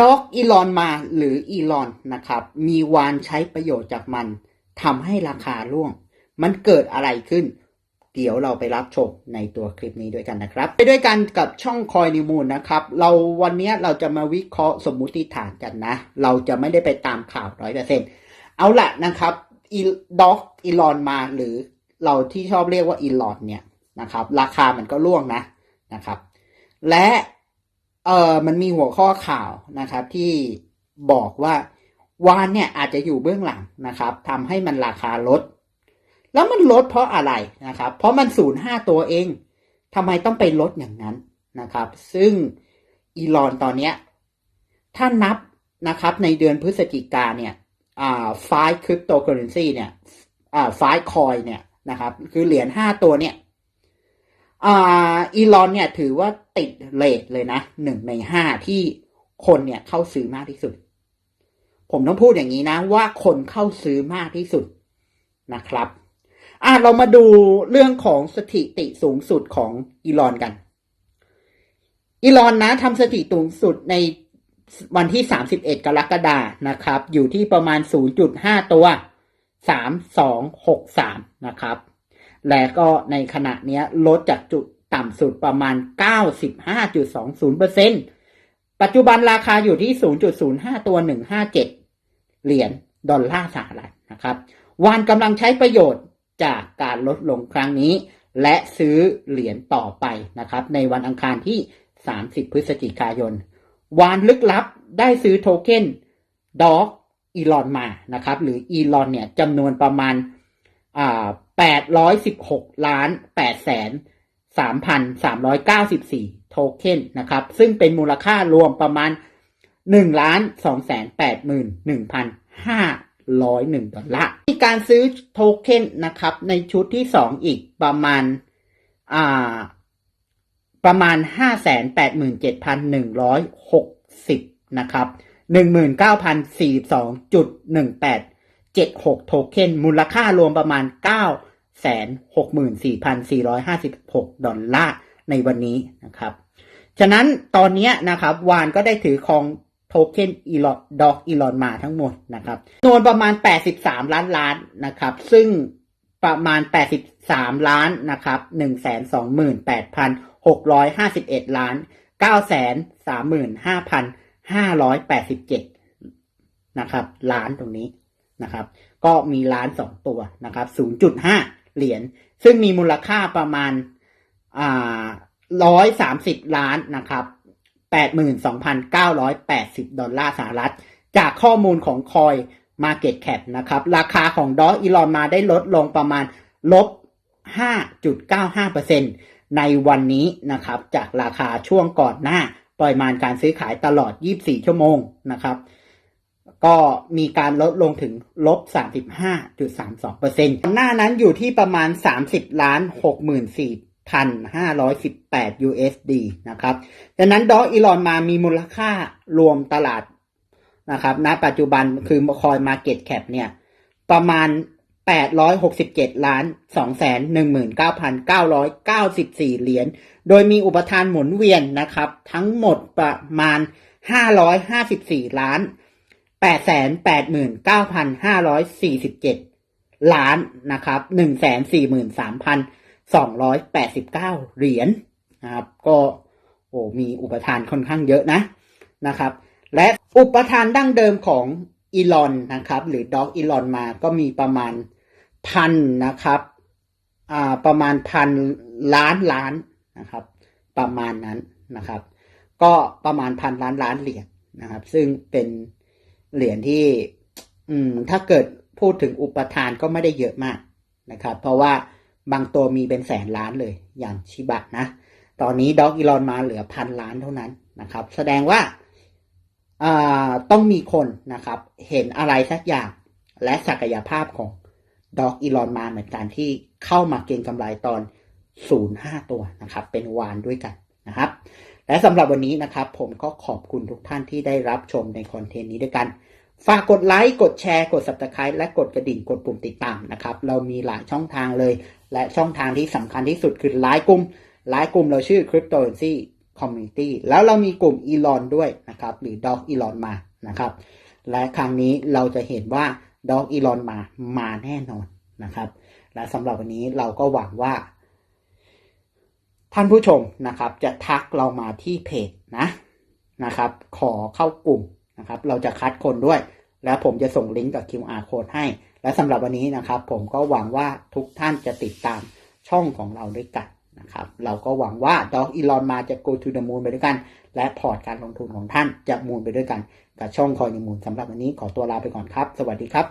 ด็อกอีลอนมาหรืออีลอนนะครับ มีวานใช้ประโยชน์จากมันทำให้ราคาร่วง มันเกิดอะไรขึ้น เดี๋ยวเราไปรับชมในตัวคลิปนี้ด้วยกันนะครับ ไปด้วยกันกับช่องคอยนิมูลนะครับ เราวันนี้เราจะมาวิเคราะห์สมมุติฐานกันนะ เราจะไม่ได้ไปตามข่าวร้อยเปอร์เซ็นเอาละนะครับอีด็อกอีลอนมาหรือเราที่ชอบเรียกว่าอีลอนเนี่ยนะครับ ราคามันก็ร่วงนะนะครับ และ เออมันมีหัวข้อข่าวนะครับที่บอกว่าวานเนี่ยอาจจะอยู่เบื้องหลังนะครับทำให้มันราคาลด แล้วมันลดเพราะอะไรนะครับ เพราะมันศูนย์ห้าตัวเองทำไมต้องไปลดอย่างนั้นนะครับ ซึ่งอีลอนตอนเนี้ยถ้านับนะครับในเดือนพฤศจิกาเนี่ยอ่าไฟคริปโตเคอเรนซีเนี่ยอ่าไฟคอยเนี่ยนะครับ คือเหรียญห้าตัวเนี่ย อ่าอีลอนเนี่ยถือว่าติดเลทเลยนะหนึ่งในห้าที่คนเนี่ยเข้าซื้อมากที่สุด ผมต้องพูดอย่างนี้นะ ว่าคนเข้าซื้อมากที่สุดนะครับ อะเรามาดูเรื่องของสถิติสูงสุดของอีลอนกัน อีลอนนะทำสถิติสูงสุดในวันที่ 31 กรกฎานะครับ อยู่ที่ประมาณ 0.5 ตัว 3263 นะครับ และก็ในขณะนี้ลดจากจุดต่ำสุดประมาณ 95.20%ปัจจุบันราคาอยู่ที่ 0.05 ตัว 157 เหรียญดอลลาร์สหรัฐนะครับวานกำลังใช้ประโยชน์จากการลดลงครั้งนี้ และซื้อเหรียญต่อไปนะครับ ในวันอังคารที่ 30 พฤศจิกายน วานลึกลับได้ซื้อโทเค็นดอกอีลอนมานะครับ หรืออีลอนเนี่ยจำนวนประมาณอ่า 816ล้าน8แสน3,394โทเค็นนะครับ ซึ่งเป็นมูลค่ารวมประมาณ1ล้าน2แสน81,500ร้อยหนึ่งดอลลาร์มีการซื้อโทเค็นนะครับในชุดที่สองอีกประมาณอ่าประมาณห้าแสนแปดหมื่นเจ็ดพันหนึ่งร้อยหกสิบนะครับห นึ่งหมื่นเจ็ดหกโทเค็นมูลค่ารวมประมาณเก้าแสนหกหมื่นสี่พันสี่ร้อยห้าสิบหกดอลลาร์ในวันนี้นะครับ ฉะนั้นตอนนี้นะครับวานก็ได้ถือครองโทเค็นอีลอนดอกอีลอนมาทั้งหมดนะครับจำนวนประมาณ 83 ล้านล้านนะครับ ซึ่งประมาณ 83 ล้านนะครับ128,651 ล้าน 935,587 นะครับ ล้านตรงนี้ นะครับ ก็มีล้านสองตัวนะครับ0.5เหรียญซึ่งมีมูลค่าประมาณอ่าร้อยสามสิบล้านนะครับแปดหมื่นสองพันเก้าร้อยแปดสิบดอลลาร์สหรัฐ จากข้อมูลของคอย Market Cap นะครับ ราคาของดออีลอนมาได้ลดลงประมาณลบห้าจุดเก้าห้าเปอร์เซ็นในวันนี้นะครับ จากราคาช่วงก่อนหน้าปริมาณการซื้อขายตลอด 24 ชั่วโมงนะครับ ก็มีการลดลงถึงลบ 35.32%หน้านั้นอยู่ที่ประมาณ 30 ล้าน 64 1,518 USD นะครับดังนั้นดออีลอนมามีมูลค่ารวมตลาดนะครับณปัจจุบันคือคอย Market Cap เนี่ย ประมาณ 867 ล้าน 219,994 เหรียญ โดยมีอุปทานหมุนเวียนนะครับ ทั้งหมดประมาณ 554 ล้าน 889,547ล้านนะครับ143,000 289เหรียญนะครับก็โอ้มีอุปทานค่อนข้างเยอะนะนะครับ และอุปทานดั้งเดิมของอีลอนนะครับ หรือด็อกอีลอนมาก็มีประมาณพันนะครับอ่าประมาณพันล้านล้านนะครับ ประมาณนั้นนะครับ ก็ประมาณพันล้านล้านเหรียญนะครับ ซึ่งเป็น เหรียญที่ อืม ถ้าเกิดพูดถึงอุปทานก็ไม่ได้เยอะมากนะครับ เพราะว่าบางตัวมีเป็นแสนล้านเลย อย่างชิบะนะ ตอนนี้ด็อกอีลอนมาเหลือพันล้านเท่านั้นนะครับ แสดงว่าต้องมีคนนะครับ เห็นอะไรสักอย่าง และศักยภาพของด็อกอีลอนมาเหมือนกันที่เข้ามาเก็งกำไรตอน 0.5 ตัวนะครับ เป็นวานด้วยกัน นะครับ และสำหรับวันนี้นะครับ ผมก็ขอบคุณทุกท่านที่ได้รับชมในคอนเทนต์นี้ด้วยกัน ฝากกดไลค์กดแชร์กด subscribe และกดกระดิ่งกดปุ่มติดตามนะครับ เรามีหลายช่องทางเลย และช่องทางที่สำคัญที่สุดคือไลค์กลุ่มไลค์กลุ่มเราชื่อ Cryptocurrency Community แล้วเรามีกลุ่มอีลอนด้วยนะครับหรือ Dog อีลอนมานะครับ และครั้งนี้เราจะเห็นว่า Dog อีลอนมามาแน่นอนนะครับ และสำหรับวันนี้เราก็หวังว่า ท่านผู้ชมนะครับ จะทักเรามาที่เพจนะนะครับ ขอเข้ากลุ่มนะครับ เราจะคัดคนด้วย แล้วผมจะส่งลิงก์กับ QR code ให้ และสำหรับวันนี้นะครับ ผมก็หวังว่าทุกท่านจะติดตามช่องของเราด้วยกันนะครับ เราก็หวังว่าดอกอีลอนมาจะ go to the moon ไปด้วยกัน และพอร์ตการลงทุนของท่านจะมูนไปด้วยกัน กับช่องคอยนิมูลสำหรับวันนี้ขอตัวลาไปก่อนครับ สวัสดีครับ